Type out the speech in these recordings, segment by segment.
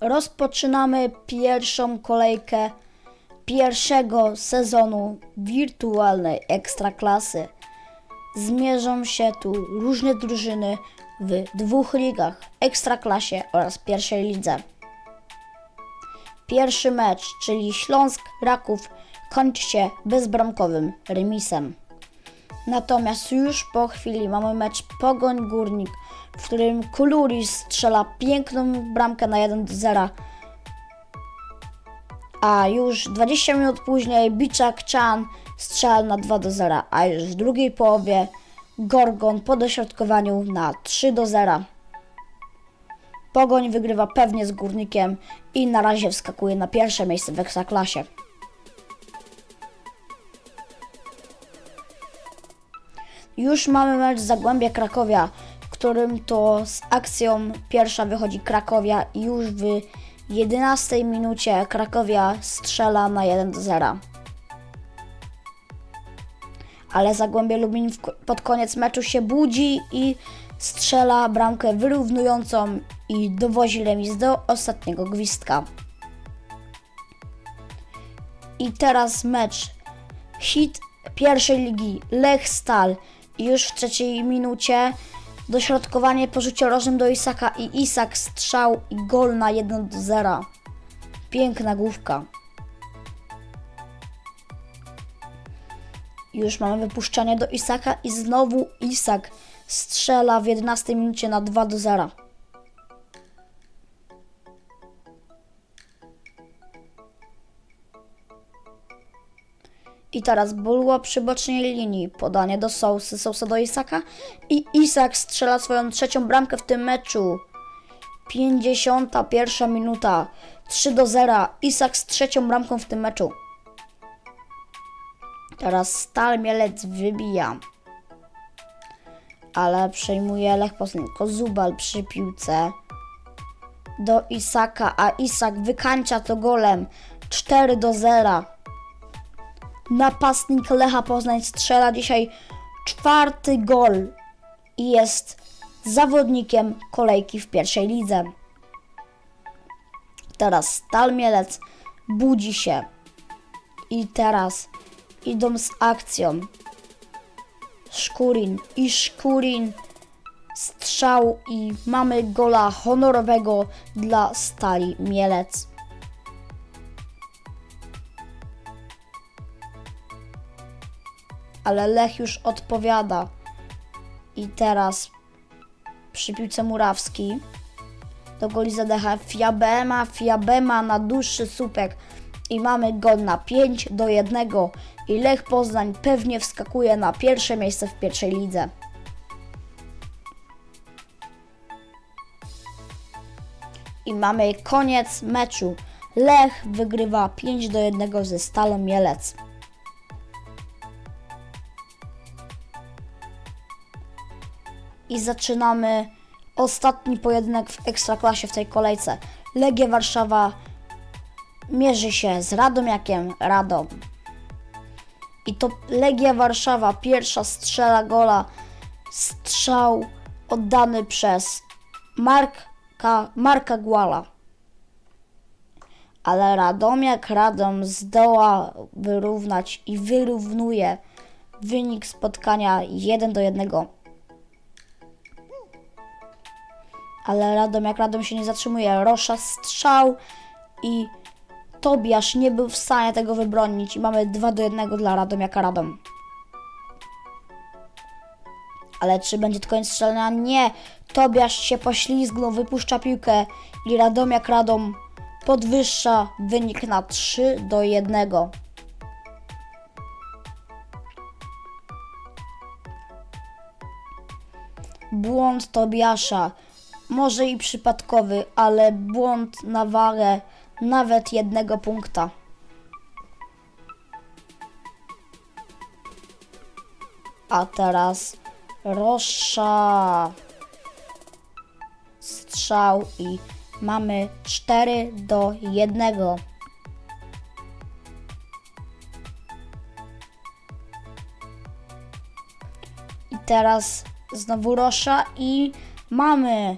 Rozpoczynamy pierwszą kolejkę pierwszego sezonu wirtualnej ekstraklasy. Zmierzą się tu różne drużyny w dwóch ligach ekstraklasie oraz pierwszej lidze. Pierwszy mecz, czyli Śląsk Raków, kończy się bezbramkowym remisem. Natomiast już po chwili mamy mecz Pogoń Górnik, w którym Kuluris strzela piękną bramkę na 1 do 0. A już 20 minut później Biczak Chan strzela na 2 do 0, a już w drugiej połowie Gorgon po dośrodkowaniu na 3 do 0. Pogoń wygrywa pewnie z Górnikiem i na razie wskakuje na pierwsze miejsce w Ekstraklasie. Już mamy mecz Zagłębia Krakowia, którym to z akcją pierwsza wychodzi Krakowia i już w 11 minucie Krakowia strzela na 1 do 0. Ale Zagłębie Lubin pod koniec meczu się budzi i strzela bramkę wyrównującą i dowozi remis do ostatniego gwizdka. I teraz mecz hit pierwszej ligi Lech Stal już w trzeciej minucie dośrodkowanie po rzucie do Isaka i Isak strzał i gol na 1 do 0. Piękna główka. Już mamy wypuszczanie do Isaka i znowu Isak strzela w 11 minucie na 2 do 0. I teraz Bulła przy bocznej linii, podanie do Sousy, Sousa do Isaka i Isak strzela swoją trzecią bramkę w tym meczu. 51 minuta, 3 do 0, Isak z trzecią bramką w tym meczu. Teraz Stal Mielec wybija. Ale przejmuje Lech Poznań. Kozubal przy piłce do Isaka, a Isak wykańcza to golem 4 do 0. Napastnik Lecha Poznań strzela dzisiaj czwarty gol i jest zawodnikiem kolejki w pierwszej lidze. Teraz Stal Mielec budzi się i teraz idą z akcją. Szkurin i Szkurin strzał i mamy gola honorowego dla Stali Mielec. Ale Lech już odpowiada. I teraz przy piłce Murawski do goli zadecha Fiabema, Fiabema na dłuższy słupek i mamy gol na 5 do 1 i Lech Poznań pewnie wskakuje na pierwsze miejsce w pierwszej lidze. I mamy koniec meczu. Lech wygrywa 5 do 1 ze Stalą Mielec. I zaczynamy ostatni pojedynek w Ekstraklasie w tej kolejce. Legia Warszawa mierzy się z Radomiakiem Radom. I to Legia Warszawa pierwsza strzela gola. Strzał oddany przez Marka, Marka Guala. Ale Radomiak Radom zdoła wyrównać i wyrównuje wynik spotkania 1 do 1 ale Radom jak Radom się nie zatrzymuje. Rosza strzał i Tobiasz nie był w stanie tego wybronić i mamy 2 do 1 dla Radom jak Radom. Ale czy będzie to koniec strzelania? Nie. Tobiasz się poślizgnął, wypuszcza piłkę i Radom jak Radom podwyższa wynik na 3 do 1. Błąd Tobiasza może i przypadkowy, ale błąd na wagę nawet jednego punkta. A teraz Rosza. Strzał i mamy 4 do 1. I teraz znowu Rosza i mamy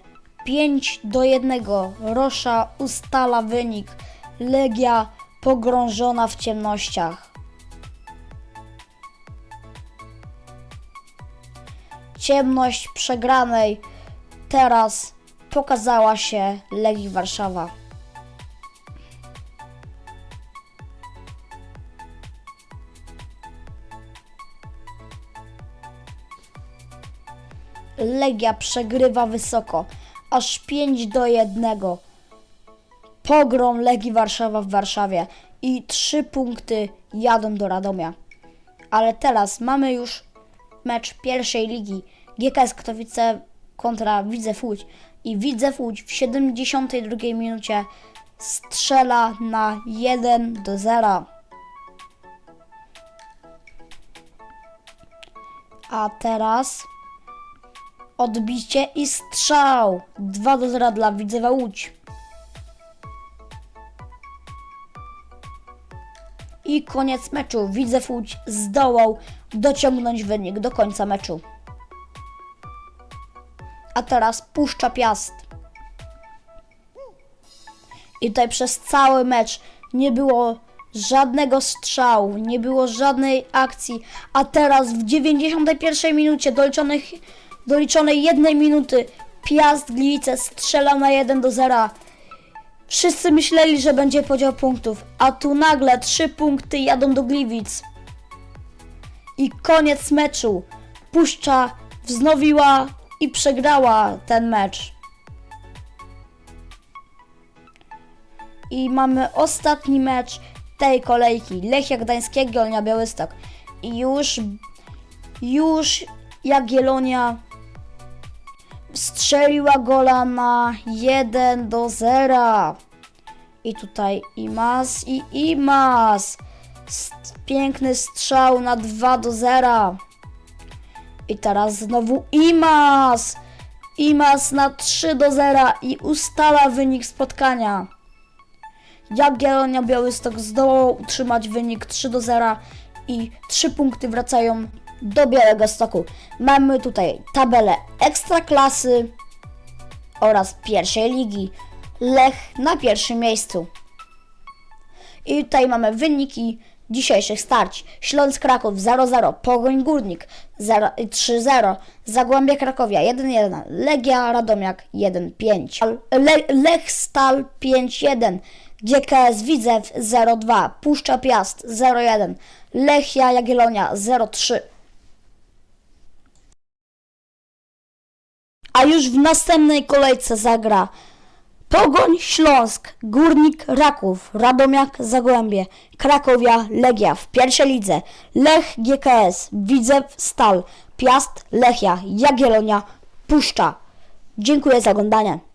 5 do 1 Rosza ustala wynik. Legia pogrążona w ciemnościach. Ciemność przegranej teraz pokazała się Legii Warszawa. Legia przegrywa wysoko, aż 5 do 1. Pogrom Legii Warszawa w Warszawie i 3 punkty jadą do Radomia. Ale teraz mamy już mecz pierwszej ligi GKS Katowice kontra Widzew Łódź i Widzew Łódź w 72 minucie strzela na 1 do 0. A teraz odbicie i strzał 2 do 0 dla Widzewa Łódź. I koniec meczu. Widzew Łódź zdołał dociągnąć wynik do końca meczu. A teraz puszcza piast. I tutaj przez cały mecz nie było żadnego strzału, nie było żadnej akcji, a teraz w 91 minucie doliczonych, doliczonej jednej minuty Piast Gliwice strzela na 1 do 0. Wszyscy myśleli, że będzie podział punktów, a tu nagle 3 punkty jadą do Gliwic. I koniec meczu. Puszcza wznowiła i przegrała ten mecz. I mamy ostatni mecz tej kolejki. Lechia Gdańskiego, Jagiellonia Białystok. I już, już Jagiellonia strzeliła gola na 1 do 0. I tutaj Imas i Imas. Piękny strzał na 2 do 0. I teraz znowu Imas. Imas na 3 do 0 i ustala wynik spotkania. Jagiellonia Białystok zdołał utrzymać wynik 3 do 0 i 3 punkty wracają do Białego Stoku. Mamy tutaj tabelę Ekstraklasy oraz pierwszej ligi. Lech na pierwszym miejscu. I tutaj mamy wyniki dzisiejszych starć. Śląsk Kraków 0-0, Pogoń Górnik 0 3-0, Zagłębie Krakowia 1-1, Legia Radomiak 1-5, Le Lech Stal 5-1, GKS Widzew 0-2, Puszcza Piast 0-1, Lechia Jagiellonia 0-3. A już w następnej kolejce zagra Pogoń Śląsk, Górnik Raków, Radomiak Zagłębie, Krakowia Legia w pierwszej lidze, Lech GKS, Widzew Stal, Piast Lechia, Jagiellonia, Puszcza. Dziękuję za oglądanie.